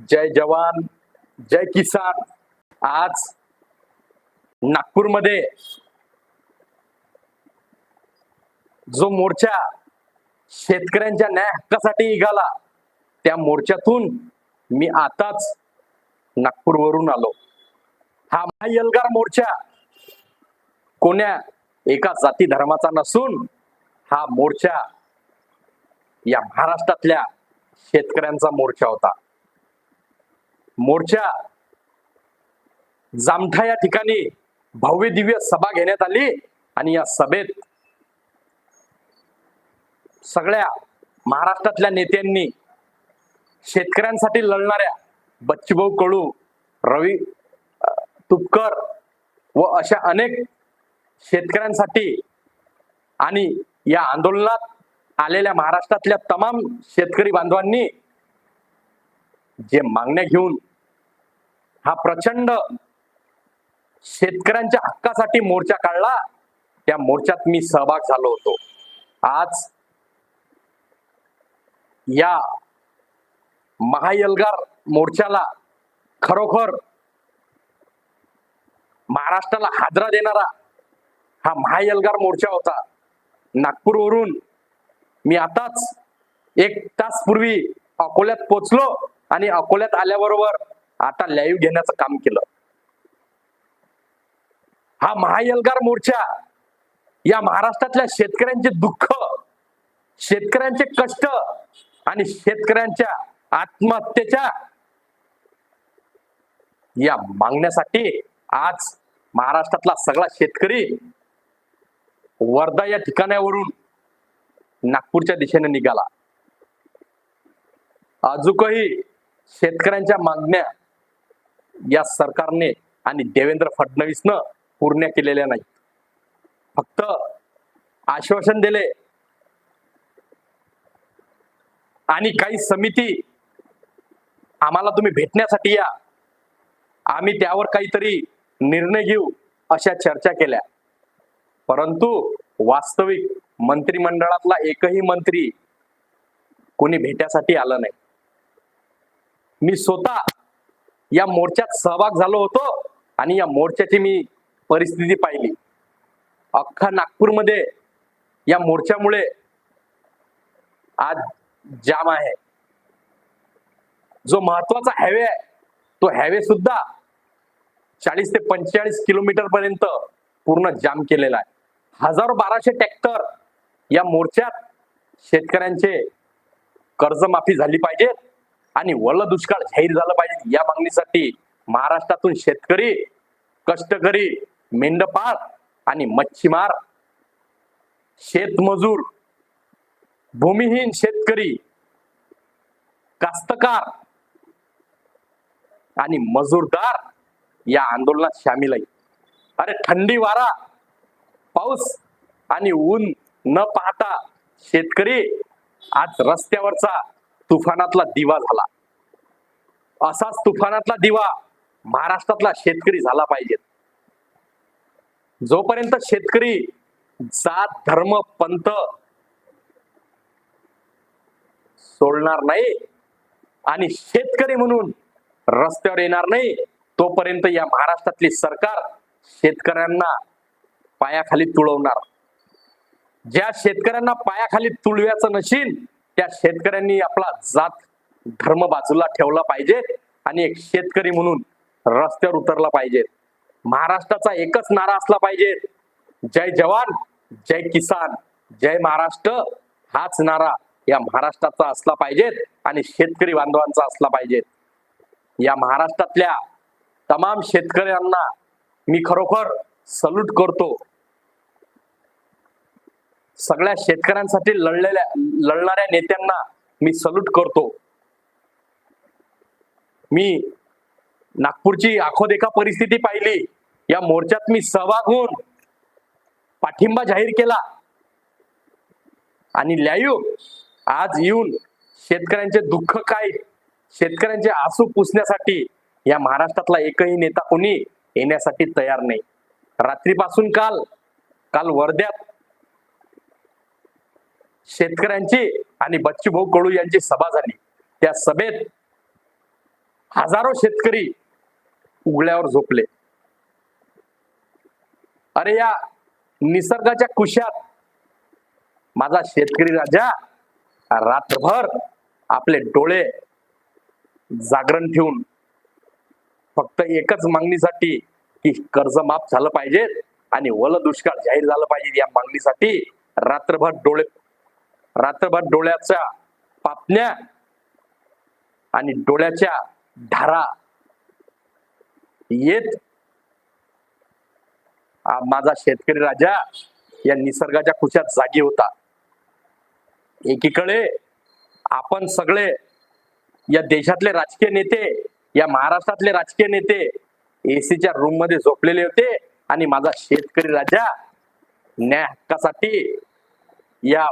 जय जवान जय किसान. आज नागपूरमध्ये जो मोर्चा शेतकऱ्यांच्या न्याय हक्कासाठी निघाला त्या मोर्चातून मी आताच नागपूरवरून आलो. हा महायलगार मोर्चा कोण्या एका जाती धर्माचा नसून हा मोर्चा या महाराष्ट्रातल्या शेतकऱ्यांचा मोर्चा होता. मोर्चा जामठा या ठिकाणी भव्य दिव्य सभा घेण्यात आली आणि या सभेत सगळ्या महाराष्ट्रातल्या नेत्यांनी शेतकऱ्यांसाठी लढणाऱ्या बच्चूभाऊ कडू रवी तुपकर व अशा अनेक शेतकऱ्यांसाठी आणि या आंदोलनात आलेल्या महाराष्ट्रातल्या तमाम शेतकरी बांधवांनी जे मागण्या घेऊन हा प्रचंड शेतकऱ्यांच्या हक्कासाठी मोर्चा काढला. त्या मोर्चात मी सहभाग झालो होतो. आज या महायलगार मोर्चाला खरोखर महाराष्ट्राला हादरा देणारा हा महायलगार मोर्चा होता. नागपूरवरून मी आताच एक तास पूर्वी अकोल्यात पोचलो आणि अकोल्यात आल्याबरोबर आता लाईव्ह घेण्याचं काम केलं. हा महायलगार मोर्चा या महाराष्ट्रातल्या शेतकऱ्यांचे दुःख शेतकऱ्यांचे कष्ट आणि शेतकऱ्यांच्या आत्महत्येच्या या मागण्यासाठी आज महाराष्ट्रातला सगळा शेतकरी वर्धा या ठिकाणावरून नागपूरच्या दिशेने निघाला. अजूनही शेतकऱ्यांच्या मागण्या या सरकारने आणि देवेंद्र फडणवीसनं पूर्ण केलेल्या नाहीत. फक्त आश्वासन दिले. आणि काही समिती आम्हाला तुम्ही भेटण्यासाठी या. आम्ही त्यावर काहीतरी निर्णय घेऊ अशा चर्चा केल्या. परंतु वास्तविक मंत्रिमंडळातला एकही मंत्री कोणी भेट्यासाठी आलं नाही. मी स्वतः या मोर्चात सहभाग झालो होतो आणि या मोर्चाची मी परिस्थिती पाहिली. अख्खा नागपूरमध्ये या मोर्चामुळे आज जाम आहे. जो महत्त्वाचा हायवे आहे तो हायवे सुद्धा चाळीस ते पंचेचाळीस किलोमीटर पर्यंत पूर्ण जाम केलेला आहे. हजारो बाराशे ट्रॅक्टर या मोर्चात शेतकऱ्यांचे कर्जमाफी झाली पाहिजे. आणि वल्ल दुष्काळ जाहीर झालं पाहिजे. या मागणीसाठी महाराष्ट्रातून शेतकरी कष्टकरी मेंढपाळ आणि मच्छीमार शेतमजूर भूमिहीन शेतकरी कास्तकार आणि मजूरदार या आंदोलनात सामील आहे. अरे थंडी वारा पाऊस आणि ऊन न पाहता शेतकरी आज रस्त्यावरचा तुफानातला दिवा झाला. असाच तुफानातला दिवा महाराष्ट्रातला शेतकरी झाला पाहिजे. जोपर्यंत शेतकरी जात धर्म पंथ सोडणार नाही आणि शेतकरी म्हणून रस्त्यावर येणार नाही तोपर्यंत या महाराष्ट्रातली सरकार शेतकऱ्यांना पायाखाली तुळवणार ज्या शेतकऱ्यांना पायाखाली तुळव्याचं नशील त्या शेतकऱ्यांनी आपला जात धर्म बाजूला ठेवला पाहिजे आणि एक शेतकरी म्हणून रस्त्यावर उतरला पाहिजे. महाराष्ट्राचा एकच नारा असला पाहिजे. जय जवान जय किसान जय महाराष्ट्र हाच नारा या महाराष्ट्राचा असला पाहिजे आणि शेतकरी बांधवांचा असला पाहिजे. या महाराष्ट्रातल्या तमाम शेतकऱ्यांना मी खरोखर सल्यूट करतो. सगळ्या शेतकऱ्यांसाठी लढलेल्या लढणाऱ्या नेत्यांना मी सल्यूट करतो. मी नागपूरची आखोदेखा परिस्थिती पाहिली. या मोर्चात मी सहभाग होऊन पाठिंबा जाहीर केला. आणि ल्यायू आज येऊन शेतकऱ्यांचे दुःख काय शेतकऱ्यांचे आसू पुसण्यासाठी या महाराष्ट्रातला एकही नेता कोणी येण्यासाठी तयार नाही. रात्रीपासून काल काल वर्ध्यात शेतकऱ्यांची आणि बच्चूभाऊ कडू यांची सभा झाली. त्या सभेत हजारो शेतकरी उघड्यावर झोपले. अरे या निसर्गाच्या कुशात माझा शेतकरी राजा रात्रभर आपले डोळे जागरण ठेवून फक्त एकच मागणीसाठी की कर्ज माफ झालं पाहिजे आणि वल दुष्काळ जाहीर झालं पाहिजे या मागणीसाठी रात्रभर डोळे रात्रभर डोळ्याच्या पापण्या आणि डोळ्याच्या धारा येत माझा शेतकरी राजा या निसर्गाच्या खुशात जागी होता. एकीकडे आपण सगळे या देशातले राजकीय नेते या महाराष्ट्रातले राजकीय नेते एसीच्या रूममध्ये झोपलेले होते आणि माझा शेतकरी राजा न्याय हक्कासाठी या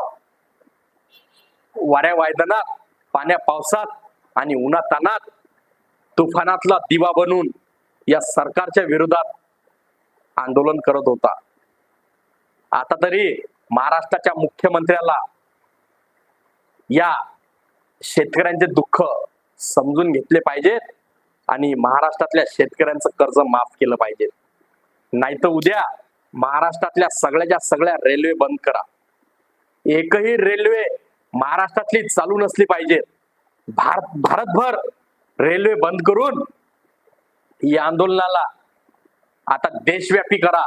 वाऱ्या वायदनात पाण्या पावसात आणि उन्हातानात तुफानातला दिवा बनून या सरकारच्या विरोधात आंदोलन करत होता. आता तरी महाराष्ट्राच्या मुख्यमंत्र्याला या शेतकऱ्यांचे दुःख समजून घेतले पाहिजेत आणि महाराष्ट्रातल्या शेतकऱ्यांचं कर्ज माफ केलं पाहिजे. नाही तर उद्या महाराष्ट्रातल्या सगळ्याच्या सगळ्या रेल्वे बंद करा. एकही रेल्वे महाराष्ट्रातली चालू नसली पाहिजे. भारत भारतभर रेल्वे बंद करून या आंदोलनाला आता देशव्यापी करा.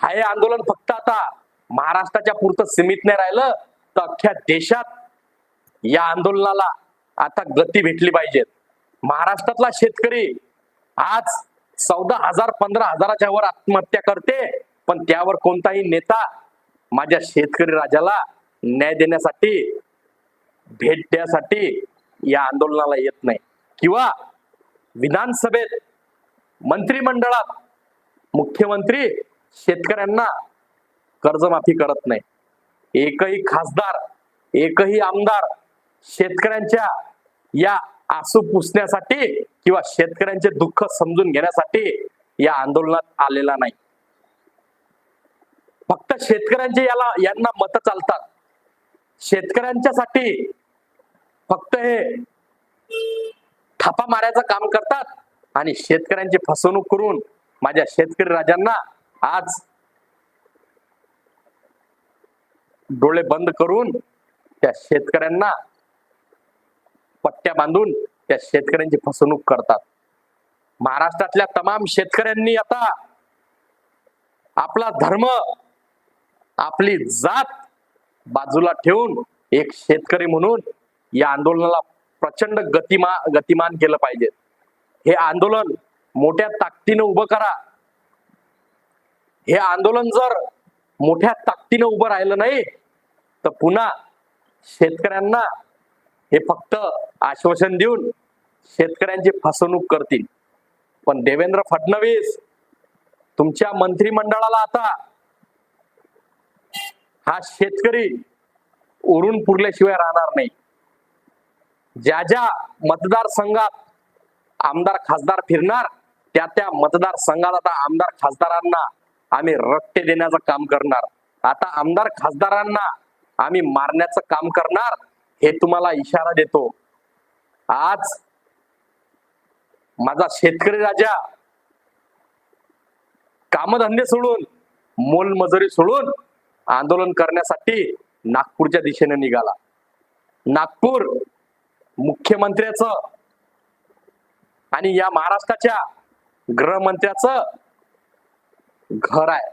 हे आंदोलन फक्त आता महाराष्ट्राच्या पुरतं सीमित नाही राहिलं तर अख्ख्या देशात या आंदोलनाला आता गती भेटली पाहिजे. महाराष्ट्रातला शेतकरी आज चौदा हजार पंधरा हजाराच्या वर आत्महत्या करते पण त्यावर कोणताही नेता माझ्या शेतकरी राजाला न्याय देण्यासाठी भेट द्यासाठी या आंदोलनाला येत नाही. किंवा विधानसभेत मंत्रिमंडळात मुख्यमंत्री शेतकऱ्यांना कर्जमाफी करत नाही. एकही खासदार एकही आमदार शेतकऱ्यांच्या या आसू पुसण्यासाठी किंवा शेतकऱ्यांचे दुःख समजून घेण्यासाठी या आंदोलनात आलेला नाही. फक्त शेतकऱ्यांचे याला यांना मत चालतात. शेतकऱ्यांच्यासाठी फक्त हे थापा मारायचं काम करतात आणि शेतकऱ्यांची फसवणूक करून माझ्या शेतकरी राजांना आज डोळे बंद करून त्या शेतकऱ्यांना पट्ट्या बांधून त्या शेतकऱ्यांची फसवणूक करतात. महाराष्ट्रातल्या तमाम शेतकऱ्यांनी आता आपला धर्म आपली जात बाजूला ठेवून एक शेतकरी म्हणून या आंदोलनाला प्रचंड गतिमा गतिमान केलं पाहिजे. हे आंदोलन मोठ्या ताकदीनं उभं करा. हे आंदोलन जर मोठ्या ताकदीनं उभं राहिलं नाही तर पुन्हा शेतकऱ्यांना हे फक्त आश्वासन देऊन शेतकऱ्यांची फसवणूक करतील. पण देवेंद्र फडणवीस तुमच्या मंत्रिमंडळाला आता हा शेतकरी उरून पुरल्याशिवाय राहणार नाही. ज्या ज्या मतदारसंघात आमदार खासदार फिरणार त्या त्या मतदारसंघात आता आमदार खासदारांना आम्ही रट्टे देण्याचं काम करणार. आता आमदार खासदारांना आम्ही मारण्याचं काम करणार हे तुम्हाला इशारा देतो. आज माझा शेतकरी राजा कामधंदे सोडून मोलमजुरी सोडून आंदोलन करण्यासाठी नागपूरच्या दिशेने निघाला. नागपूर मुख्यमंत्र्याच आणि या महाराष्ट्राच्या गृहमंत्र्याच घर आहे.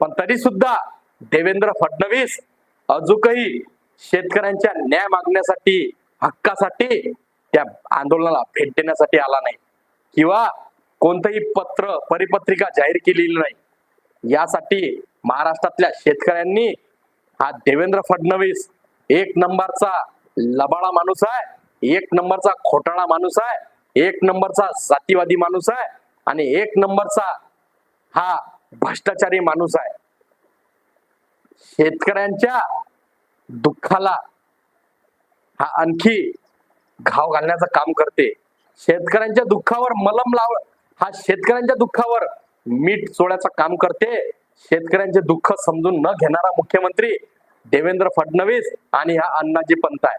पण तरी सुद्धा देवेंद्र फडणवीस अजूनही शेतकऱ्यांच्या न्याय मागण्यासाठी हक्कासाठी त्या आंदोलनाला भेट देण्यासाठी आला नाही. किंवा कोणतंही पत्र परिपत्रिका जाहीर केलेली नाही. यासाठी महाराष्ट्रातल्या शेतकऱ्यांनी हा देवेंद्र फडणवीस एक नंबरचा लबाडा माणूस आहे एक नंबरचा खोटाळा माणूस आहे एक नंबरचा जातीवादी माणूस आहे आणि एक नंबरचा हा भ्रष्टाचारी माणूस आहे. शेतकऱ्यांच्या दुःखाला हा आणखी घाव घालण्याचं काम करते. शेतकऱ्यांच्या दुःखावर मलम लाव हा शेतकऱ्यांच्या दुःखावर मीठ चोळ्याचं काम करते. शेतकऱ्यांचे दुःख समजून न घेणारा मुख्यमंत्री देवेंद्र फडणवीस आणि हा अण्णाजी पंत आहे.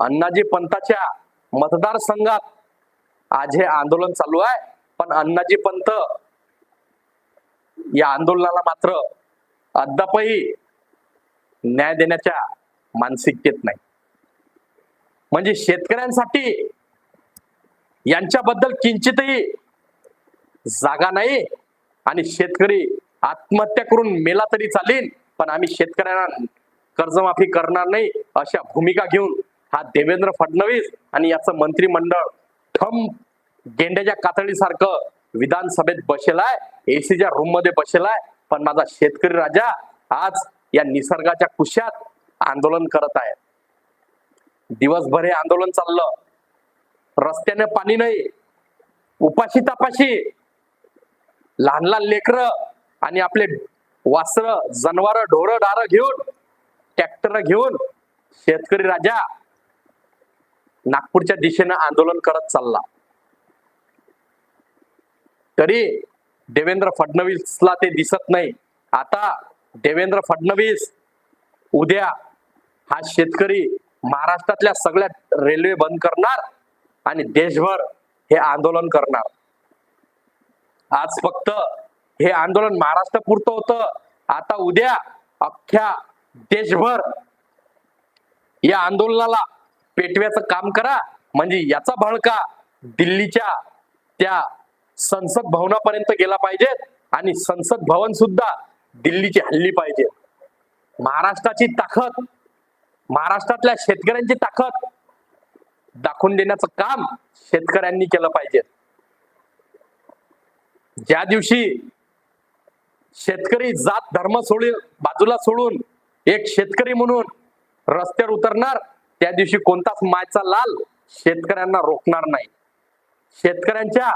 अण्णाजी पंताच्या मतदारसंघात आज हे आंदोलन चालू आहे पण अण्णाजी पंत या आंदोलनाला मात्र अद्यापही न्याय देण्याच्या मानसिकतेत नाही. म्हणजे शेतकऱ्यांसाठी यांच्याबद्दल किंचितही जागा नाही आणि शेतकरी आत्महत्या करून मेला तरी चालेल पण आम्ही शेतकऱ्यांना कर्जमाफी करणार नाही अशा भूमिका घेऊन हा देवेंद्र फडणवीस आणि याचं मंत्रिमंडळ ठम गेंड्याच्या कातडीसारखं विधानसभेत बसेल आहे एसीच्या रूममध्ये बसेल आहे पण माझा शेतकरी राजा आज या निसर्गाच्या कुशात आंदोलन करत आहे. दिवसभर हे आंदोलन चाललं. रस्त्याने पाणी नाही. उपाशी तपाशी लहान लहान लेकर आणि आपले वासर जनावर ढोर डार घेऊन ट्रॅक्टर घेऊन शेतकरी राजा नागपूरच्या दिशेनं आंदोलन करत चालला. तरी देवेंद्र फडणवीसला ते दिसत नाही. आता देवेंद्र फडणवीस उद्या हा शेतकरी महाराष्ट्रातल्या सगळ्या रेल्वे बंद करणार आणि देशभर हे आंदोलन करणार. आज फक्त हे आंदोलन महाराष्ट्र पुरतं होतं. आता उद्या अख्ख्या देशभर या आंदोलनाला पेटव्याचं काम करा. म्हणजे याचा भडका दिल्लीच्या त्या संसद भवनापर्यंत गेला पाहिजे आणि संसद भवन सुद्धा दिल्लीची हल्ली पाहिजे. महाराष्ट्राची ताकद महाराष्ट्रातल्या शेतकऱ्यांची ताकद दाखवून देण्याचं काम शेतकऱ्यांनी केलं पाहिजे. ज्या दिवशी शेतकरी जात धर्म सोडून बाजूला सोडून एक शेतकरी म्हणून रस्त्यावर उतरणार त्या दिवशी कोणताच मायचा लाल शेतकऱ्यांना रोखणार नाही. शेतकऱ्यांच्या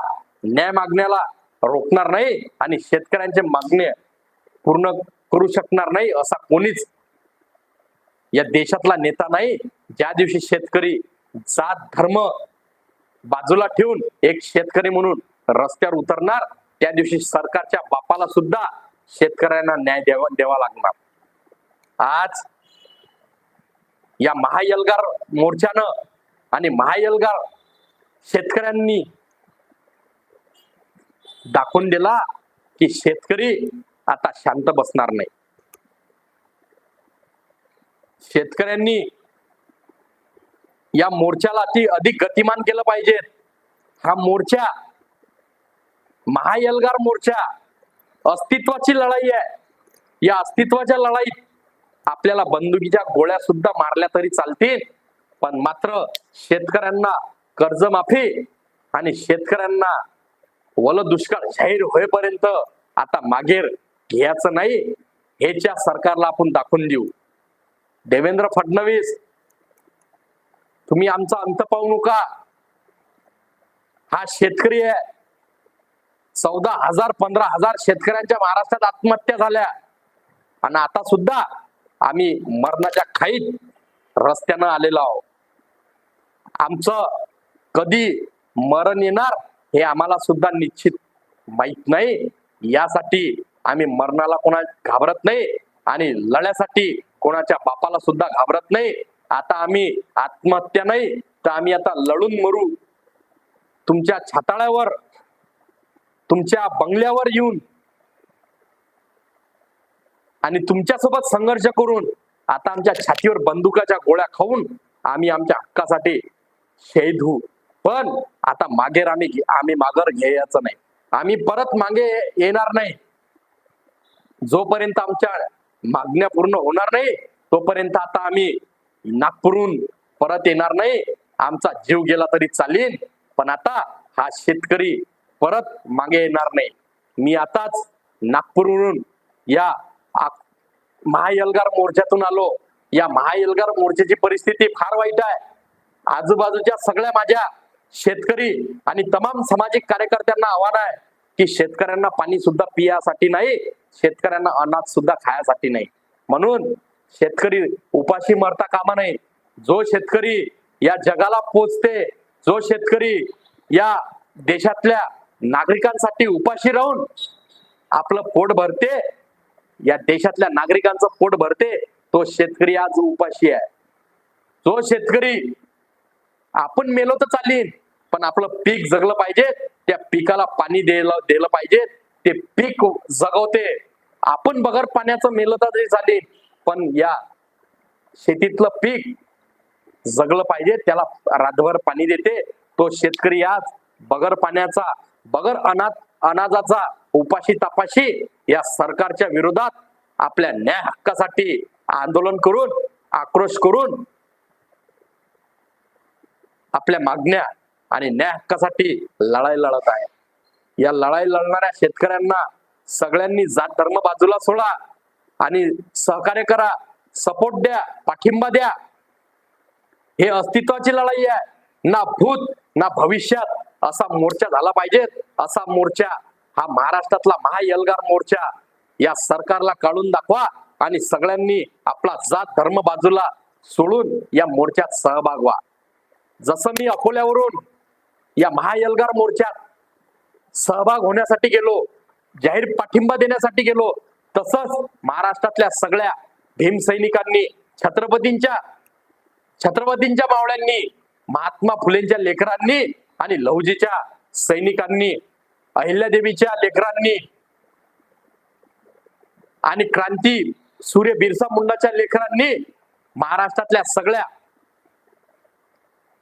न्याय मागण्याला रोखणार नाही आणि शेतकऱ्यांचे मागणे पूर्ण करू शकणार नाही असा कोणीच या देशातला नेता नाही. ज्या दिवशी शेतकरी जात धर्म बाजूला ठेवून एक शेतकरी म्हणून रस्त्यावर उतरणार त्या दिवशी सरकारच्या बापाला सुद्धा शेतकऱ्यांना न्याय द्यावा द्यावा लागणार. आज या महायलगार मोर्चानं आणि महायलगार शेतकऱ्यांनी दाखवून दिला की शेतकरी आता शांत बसणार नाही. शेतकऱ्यांनी या मोर्चाला ती अधिक गतिमान केलं पाहिजे. हा मोर्चा महाएल्गार मोर्चा अस्तित्वाची लढाई आहे. या अस्तित्वाच्या लढाईत आपल्याला बंदुकीच्या गोळ्या सुद्धा मारल्या तरी चालतील. पण मात्र शेतकऱ्यांना कर्जमाफी आणि शेतकऱ्यांना वल दुष्काळ जाहीर होईपर्यंत आता मागेर घ्यायचं नाही ह्याच्या सरकारला आपण दाखवून देऊ. देवेंद्र फडणवीस तुम्ही आमचा अंत पाहू नका. हा शेतकरी आहे. चौदा हजार पंधरा हजार शेतकऱ्यांच्या महाराष्ट्रात आत्महत्या झाल्या. आणि आता सुद्धा आम्ही मरणाच्या खाईत रस्त्यानं आलेलो आहोत. आमचं कधी मरण येणार हे आम्हाला सुद्धा निश्चित माहीत नाही. यासाठी आम्ही मरणाला कोणा घाबरत नाही आणि लढ्यासाठी कोणाच्या बापाला सुद्धा घाबरत नाही. आता आम्ही आत्महत्या नाही तर आम्ही आता लढून मरू. तुमच्या छाताळ्यावर तुमच्या बंगल्यावर येऊन आणि तुमच्यासोबत संघर्ष करून आता आमच्या छातीवर बंदुकाच्या गोळ्या खाऊन आम्ही आमच्या हक्कासाठी शहीद होऊ. पण आता मागेर आम्ही आम्ही मागर घ्यायचं नाही. आम्ही परत मागे येणार नाही. जोपर्यंत आमच्या मागण्या पूर्ण होणार नाही तोपर्यंत आता आम्ही नागपूरहून परत येणार नाही. आमचा जीव गेला तरी चालेल पण आता हा शेतकरी परत मागे येणार नाही. मी आताच नागपूरवरून या महायलगार मोर्चातून आलो. या महायलगार मोर्चाची परिस्थिती फार वाईट आहे. आजूबाजूच्या सगळ्या माझ्या शेतकरी आणि तमाम सामाजिक कार्यकर्त्यांना आव्हान आहे की शेतकऱ्यांना पाणी सुद्धा पियासाठी नाही शेतकऱ्यांना अनाज सुद्धा खायासाठी नाही. म्हणून शेतकरी उपाशी मरता कामा नये. जो शेतकरी या जगाला पोचते जो शेतकरी या देशातल्या नागरिकांसाठी उपाशी राहून आपलं पोट भरते या देशातल्या नागरिकांचं पोट भरते तो शेतकरी आज उपाशी आहे. जो शेतकरी आपण मेलो तर चालेल पण आपलं पीक जगलं पाहिजे त्या पिकाला पाणी द्यायला दिलं पाहिजे ते पीक जगवते. आपण बगर पाण्याचं मेलं तरी चालेल पण या शेतीतलं पीक जगलं पाहिजे त्याला रातभर पाणी देते तो शेतकरी आज बगर पाण्याचा बगर अनाथ अनाजाचा उपाशी तपाशी या सरकारच्या विरोधात आपल्या न्याय हक्कासाठी आंदोलन करून आक्रोश करून आपल्या मागण्या आणि न्याय हक्कासाठी लढाई लढत आहे. या लढाई लढणाऱ्या शेतकऱ्यांना सगळ्यांनी जात धर्म बाजूला सोडा आणि सहकार्य करा सपोर्ट द्या पाठिंबा द्या. हे अस्तित्वाची लढाई आहे ना भूत ना भविष्यात. असा मोर्चा झाला पाहिजे. असा मोर्चा हा महाराष्ट्रातला महायलगार मोर्चा या सरकारला काढून दाखवा आणि सगळ्यांनी आपला जात धर्म बाजूला सोडून या मोर्चात सहभाग व्हा. जसं मी अकोल्यावरून या महायलगार मोर्चात सहभाग होण्यासाठी गेलो जाहीर पाठिंबा देण्यासाठी गेलो तसंच महाराष्ट्रातल्या सगळ्या भीमसैनिकांनी छत्रपतींच्या छत्रपतींच्या मावळ्यांनी महात्मा फुलेंच्या लेकरांनी आणि लहुजीच्या सैनिकांनी अहिल्यादेवीच्या लेकरांनी आणि क्रांती सूर्य बिरसा मुंडाच्या लेकरांनी महाराष्ट्रातल्या सगळ्या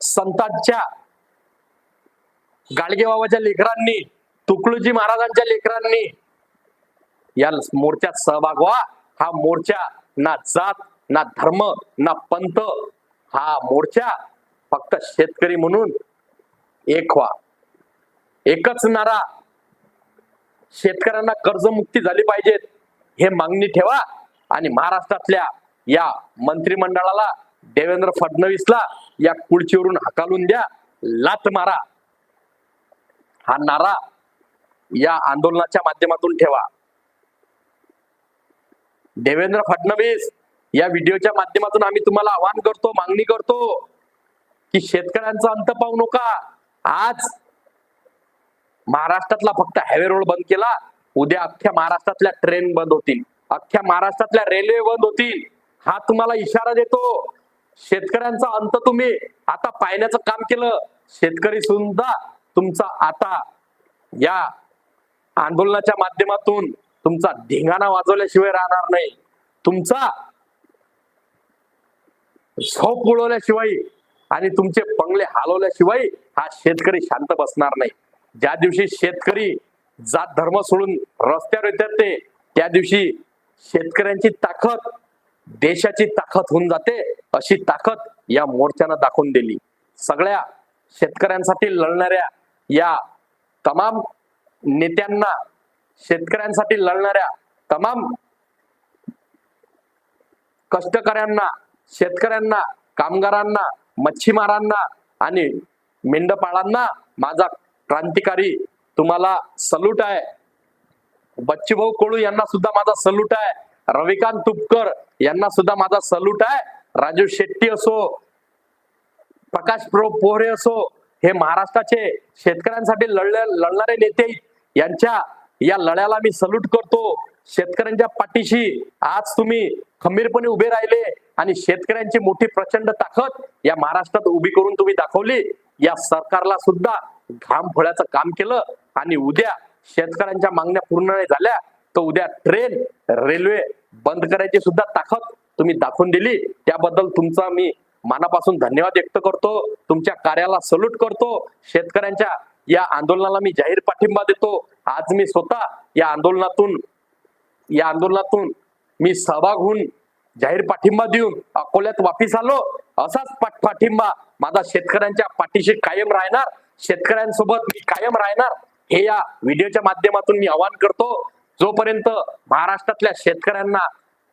संतांच्या गाडगेबाबाच्या लेकरांनी तुकडोजी महाराजांच्या लेकरांनी या मोर्चात सहभाग व्हा. हा मोर्चा ना जात ना धर्म ना पंथ. हा मोर्चा फक्त शेतकरी म्हणून एक व्हा. एकच नारा. शेतकऱ्यांना कर्जमुक्ती झाली पाहिजेत हे मागणी ठेवा आणि महाराष्ट्रातल्या या मंत्रिमंडळाला देवेंद्र फडणवीसला या खुर्चीवरून हकालून द्या लात मारा. हा नारा या आंदोलनाच्या माध्यमातून ठेवा. देवेंद्र फडणवीस या व्हिडिओच्या माध्यमातून आम्ही तुम्हाला आवाहन करतो मागणी करतो की शेतकऱ्यांचा अंत पाहू नका. आज महाराष्ट्रातला फक्त हायवे रोड बंद केला उद्या अख्ख्या महाराष्ट्रातल्या ट्रेन बंद होतील. अख्ख्या महाराष्ट्रातल्या रेल्वे बंद होतील. हा तुम्हाला इशारा देतो. शेतकऱ्यांचा अंत तुम्ही. आता पाहण्याचं काम केलं. शेतकरी सुद्धा तुमचा आता या आंदोलनाच्या माध्यमातून तुमचा धिंगाणा वाजवल्याशिवाय राहणार नाही. तुमचा झोप उडवल्याशिवाय आणि तुमचे पंगले हलवल्याशिवाय हा शेतकरी शांत बसणार नाही. ज्या दिवशी शेतकरी जात धर्म सोडून रस्त्यावर येतात ते त्या दिवशी शेतकऱ्यांची ताकद देशाची ताकद होऊन जाते अशी ताकद या मोर्चानं दाखवून दिली. सगळ्या शेतकऱ्यांसाठी लढणाऱ्या या तमाम नेत्यांना शेतकऱ्यांसाठी लढणाऱ्या तमाम कष्टकऱ्यांना शेतकऱ्यांना कामगारांना मच्छीमारांना आणि मेंढपाळांना माझा क्रांतिकारी तुम्हाला सल्यूट आहे. बच्चूभाऊ कोळू यांना सुद्धा माझा सल्यूट आहे. रविकांत तुपकर यांना सुद्धा माझा सल्यूट आहे. राजू शेट्टी असो प्रकाश प्रो पोहरे असो हे महाराष्ट्राचे शेतकऱ्यांसाठी लढले लढणारे नेते यांच्या या लढ्याला मी सल्यूट करतो. शेतकऱ्यांच्या पाठीशी आज तुम्ही खंबीरपणे उभे राहिले आणि शेतकऱ्यांची मोठी प्रचंड ताकद या महाराष्ट्रात उभी करून तुम्ही दाखवली. या सरकारला सुद्धा घाम फोड्याचं काम केलं आणि उद्या शेतकऱ्यांच्या मागण्या पूर्ण नाही झाल्या तर उद्या ट्रेन रेल्वे बंद करायची सुद्धा ताकद तुम्ही दाखवून दिली. त्याबद्दल तुमचा मी मनापासून धन्यवाद व्यक्त करतो. तुमच्या कार्याला सल्यूट करतो. शेतकऱ्यांच्या या आंदोलनाला मी जाहीर पाठिंबा देतो. आज मी स्वतः या आंदोलनातून या आंदोलनातून मी सहभाग होऊन जाहीर पाठिंबा देऊन अकोल्यात वापिस आलो. असाच पाठ पाठिंबा माझा शेतकऱ्यांच्या पाठीशी कायम राहणार शेतकऱ्यांसोबत मी कायम राहणार हे या व्हिडिओच्या माध्यमातून मी आवाहन करतो. जोपर्यंत महाराष्ट्रातल्या शेतकऱ्यांना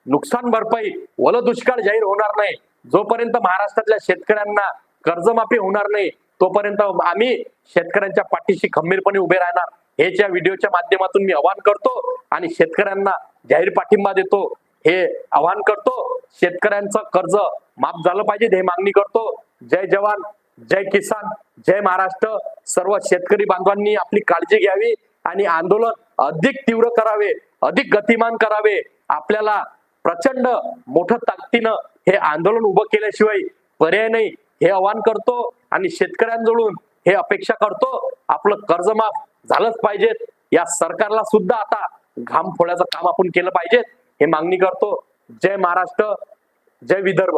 नुकसान भरपाई वल दुष्काळ जाहीर होणार नाही जोपर्यंत महाराष्ट्रातल्या शेतकऱ्यांना कर्जमाफी होणार नाही तोपर्यंत आम्ही शेतकऱ्यांच्या पाठीशी खंबीरपणे उभे राहणार हेच या व्हिडिओच्या माध्यमातून मी आवाहन करतो आणि शेतकऱ्यांना जाहीर पाठिंबा देतो हे आवाहन करतो. शेतकऱ्यांचं कर्ज माफ झालं पाहिजे हे मागणी करतो. जय जवान जय किसान जय महाराष्ट्र. सर्व शेतकरी बांधवांनी आपली काळजी घ्यावी आणि आंदोलन अधिक तीव्र करावे अधिक गतिमान करावे. आपल्याला प्रचंड मोठं ताकदीनं हे आंदोलन उभं केल्याशिवाय पर्याय नाही. हे आवाहन करतो आणि शेतकऱ्यांजवळून हे अपेक्षा करतो आपलं कर्जमाफ झालंच पाहिजेत. या सरकारला सुद्धा आता घाम फोडायचं काम आपण केलं पाहिजे हे मागणी करतो. जय महाराष्ट्र जय विदर्भ.